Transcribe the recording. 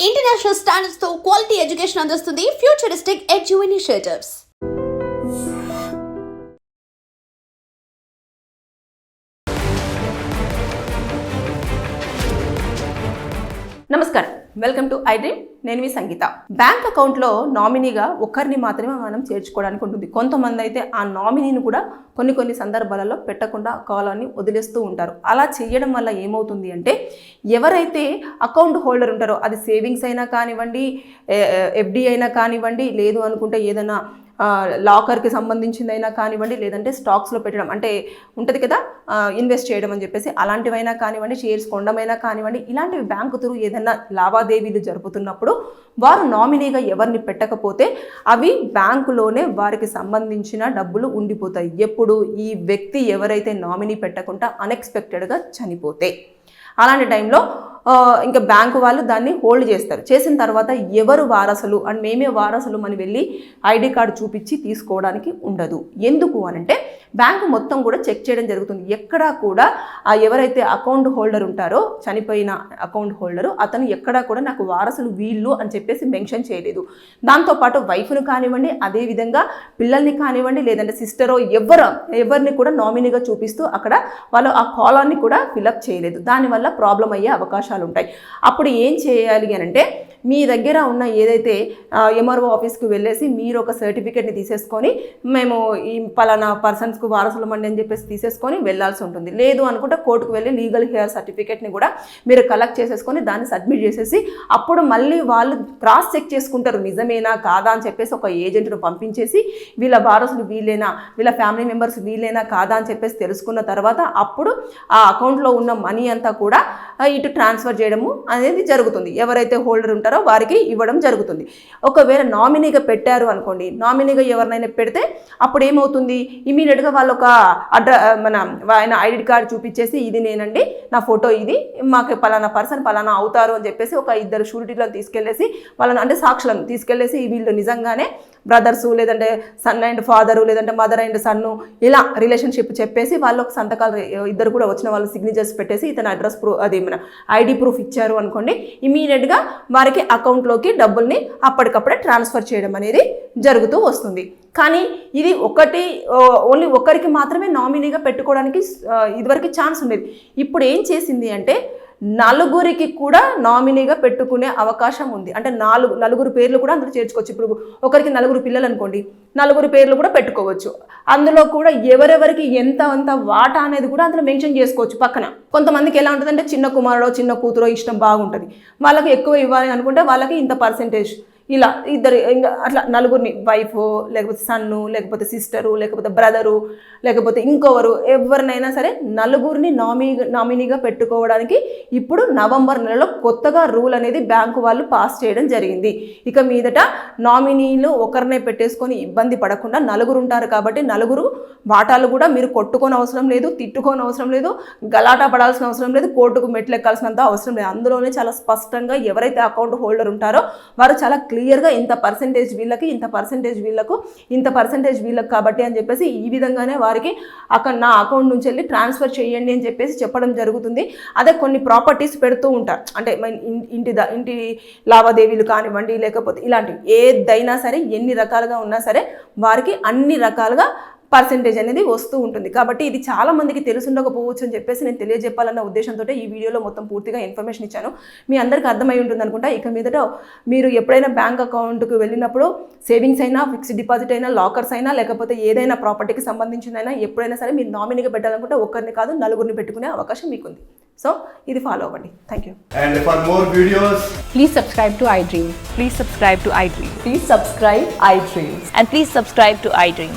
International స్టాండర్డ్స్తో quality education అందిస్తుంది futuristic edu initiatives నమస్కారం. Welcome to I dream. నేను మీ సంగీత. బ్యాంక్ అకౌంట్లో నామినీగా ఒక్కరిని మాత్రమే మనం చేర్చుకోవడానికి ఉంటుంది. కొంతమంది అయితే ఆ నామినీని కూడా కొన్ని కొన్ని సందర్భాలలో పెట్టకుండా కాలాన్ని వదిలేస్తూ ఉంటారు. అలా చేయడం వల్ల ఏమవుతుంది అంటే ఎవరైతే అకౌంట్ హోల్డర్ ఉంటారో అది సేవింగ్స్ అయినా కానివ్వండి ఎఫ్డి అయినా కానివ్వండి లేదు అనుకుంటే ఏదైనా లాకర్కి సంబంధించిందైనా కానివ్వండి లేదంటే స్టాక్స్లో పెట్టడం అంటే ఉంటుంది కదా ఇన్వెస్ట్ చేయడం అని చెప్పేసి అలాంటివైనా కానివ్వండి షేర్స్ కొండమైనా కానివ్వండి ఇలాంటివి బ్యాంకు త్రూ ఏదైనా లావాదేవీలు జరుపుతున్నప్పుడు వారు నామినీగా ఎవరిని పెట్టకపోతే అవి బ్యాంకులోనే వారికి సంబంధించిన డబ్బులు ఉండిపోతాయి. ఎప్పుడు ఈ వ్యక్తి ఎవరైతే నామినీ పెట్టకుండా అన్ఎక్స్పెక్టెడ్గా చనిపోతే. అలాంటి టైంలో ఇంకా బ్యాంకు వాళ్ళు దాన్ని హోల్డ్ చేస్తారు. చేసిన తర్వాత ఎవరు వారసులు? అండ్ మేమే వారసులు అని వెళ్ళి ఐడి కార్డు చూపించి తీసుకోవడానికి ఉండదు. ఎందుకు అనంటే బ్యాంకు మొత్తం కూడా చెక్ చేయడం జరుగుతుంది. ఎక్కడా కూడా ఆ ఎవరైతే అకౌంట్ హోల్డర్ ఉంటారో చనిపోయిన అకౌంట్ హోల్డరు అతను ఎక్కడా కూడా నాకు వారసులు వీళ్ళు అని చెప్పేసి మెన్షన్ చేయలేదు. దాంతోపాటు వైఫ్ను కానివ్వండి అదేవిధంగా పిల్లల్ని కానివ్వండి లేదంటే సిస్టరో ఎవరు ఎవరిని కూడా నామినీగా చూపిస్తూ అక్కడ వాళ్ళు ఆ కాలాన్ని కూడా ఫిలప్ చేయలేదు. దానివల్ల ప్రాబ్లం అయ్యే అవకాశాలు ఉంటాయి అప్పుడు ఏం చేయాలి అని అంటే మీ దగ్గర ఉన్న ఏదైతే ఎంఆర్ఓ ఆఫీస్కి వెళ్ళేసి మీరు ఒక సర్టిఫికేట్ని తీసేసుకొని మేము ఈ పలానా పర్సన్స్కు వారసులం అండి అని చెప్పేసి తీసేసుకొని వెళ్ళాల్సి ఉంటుంది. లేదు అనుకుంటే కోర్టుకు వెళ్ళి లీగల్ హెయిర్ సర్టిఫికేట్ని కూడా మీరు కలెక్ట్ చేసేసుకొని దాన్ని సబ్మిట్ చేసేసి అప్పుడు మళ్ళీ వాళ్ళు క్రాస్ చెక్ చేసుకుంటారు నిజమేనా కాదా అని చెప్పేసి ఒక ఏజెంట్ను పంపించేసి వీళ్ళ వారసులు వీళ్ళేనా వీళ్ళ ఫ్యామిలీ మెంబర్స్ వీళ్ళేనా కాదా అని చెప్పేసి తెలుసుకున్న తర్వాత అప్పుడు ఆ అకౌంట్లో ఉన్న మనీ అంతా కూడా ఇటు ట్రాన్స్ఫర్ చేయడము అనేది జరుగుతుంది. ఎవరైతే హోల్డర్ ఉంటారో వారికి ఇవ్వడం జరుగుతుంది. ఒకవేళ నామినీగా పెట్టారు అనుకోండి నామినీగా ఎవరినైనా పెడితే అప్పుడు ఏమవుతుంది ఇమీడియట్గా వాళ్ళు ఒక అడ్ర మన ఆయన ఐడి కార్డు చూపించేసి ఇది నేనండి నా ఫోటో ఇది మాకు పలానా పర్సన్ పలానా అవుతారు అని చెప్పేసి ఒక ఇద్దరు షూరిటీలను తీసుకెళ్ళేసి వాళ్ళని అంటే సాక్షులను తీసుకెళ్ళేసి వీళ్ళు నిజంగానే బ్రదర్స్ లేదంటే సన్ అండ్ ఫాదరు లేదంటే మదర్ అండ్ సన్ను ఇలా రిలేషన్షిప్ చెప్పేసి వాళ్ళు ఒక సంతకాలు ఇద్దరు కూడా వచ్చిన వాళ్ళు సిగ్నేచర్స్ పెట్టేసి ఇతను అడ్రస్ ప్రూఫ్ అది మన ఐడి ప్రూఫ్ ఇచ్చారు అనుకోండి. ఇమీడియట్గా వారికి అకౌంట్లోకి డబ్బుల్ని అప్పటికప్పుడే ట్రాన్స్ఫర్ చేయడం అనేది జరుగుతూ వస్తుంది. కానీ ఇది ఒకటి ఓన్లీ ఒకరికి మాత్రమే నామినీగా పెట్టుకోవడానికి ఇదివరకు ఛాన్స్ ఉండేది. ఇప్పుడు ఏం చేసింది అంటే నలుగురికి కూడా నామినీగా పెట్టుకునే అవకాశం ఉంది. అంటే నాలుగు నలుగురు పేర్లు కూడా అందులో చేర్చుకోవచ్చు. ఇప్పుడు ఒకరికి నలుగురు పిల్లలు అనుకోండి నలుగురు పేర్లు కూడా పెట్టుకోవచ్చు. అందులో కూడా ఎవరెవరికి ఎంత అంత వాటా అనేది కూడా అందులో మెన్షన్ చేసుకోవచ్చు పక్కన. కొంతమందికి ఎలా ఉంటుందంటే చిన్న కుమారుడో చిన్న కూతురో ఇష్టం బాగుంటుంది. వాళ్ళకి ఎక్కువ ఇవ్వాలి అనుకుంటే వాళ్ళకి ఇంత పర్సెంటేజ్. ఇలా ఇద్దరు ఇంకా అట్లా నలుగురిని వైఫ్ లేకపోతే సన్ను లేకపోతే సిస్టరు లేకపోతే బ్రదరు లేకపోతే ఇంకొవరు ఎవరినైనా సరే నలుగురిని నామీ నామినీగా పెట్టుకోవడానికి ఇప్పుడు నవంబర్ నెలలో కొత్తగా రూల్ అనేది బ్యాంకు వాళ్ళు పాస్ చేయడం జరిగింది. ఇక మీదట నామినీలు ఒకరినే పెట్టేసుకొని ఇబ్బంది పడకుండా నలుగురు ఉంటారు కాబట్టి నలుగురు వాటాలు కూడా మీరు కొట్టుకోని అవసరం లేదు తిట్టుకోని అవసరం లేదు గలాటా పడాల్సిన అవసరం లేదు కోర్టుకు మెట్లు ఎక్కాల్సినంత అవసరం లేదు. అందులోనే చాలా స్పష్టంగా ఎవరైతే అకౌంట్ హోల్డర్ ఉంటారో వారు చాలా క్లియర్గా ఇంత పర్సెంటేజ్ వీళ్ళకి ఇంత పర్సెంటేజ్ వీళ్ళకు ఇంత పర్సెంటేజ్ వీళ్ళకి కాబట్టి అని చెప్పేసి ఈ విధంగానే వారికి అక్కడ నా అకౌంట్ నుంచి వెళ్ళి ట్రాన్స్ఫర్ చేయండి అని చెప్పేసి చెప్పడం జరుగుతుంది. అదే కొన్ని ప్రాపర్టీస్ పెడుతూ ఉంటారు. అంటే ఇంటి ద- ఇంటి లావాదేవీలు కానివ్వండి లేకపోతే ఇలాంటివి ఏదైనా సరే ఎన్ని రకాలుగా ఉన్నా సరే వారికి అన్ని రకాలుగా పర్సెంటేజ్ అనేది వస్తూ ఉంటుంది కాబట్టి ఇది చాలా మందికి తెలుసుండకపోవచ్చు అని చెప్పేసి నేను తెలియజెప్పాలన్న ఉద్దేశంతో ఈ వీడియోలో మొత్తం పూర్తిగా ఇన్ఫర్మేషన్ ఇచ్చాను మీ అందరికీ అర్థమై ఉంటుంది అనుకుంటా ఇక మీదట మీరు ఎప్పుడైనా బ్యాంక్ అకౌంట్కి వెళ్ళినప్పుడు సేవింగ్స్ అయినా ఫిక్స్డ్ డిపాజిట్ అయినా లాకర్స్ అయినా లేకపోతే ఏదైనా ప్రాపర్టీకి సంబంధించిందైనా ఎప్పుడైనా సరే మీరు నామినీగా పెట్టాలనుకుంటే ఒకరిని కాదు నలుగురిని పెట్టుకునే అవకాశం మీకుంది సో ఇది ఫాలో అవ్వండి thank you And for more videos, Please subscribe to iDream. Please subscribe to iDream. Please subscribe iDreams. And please subscribe to iDream.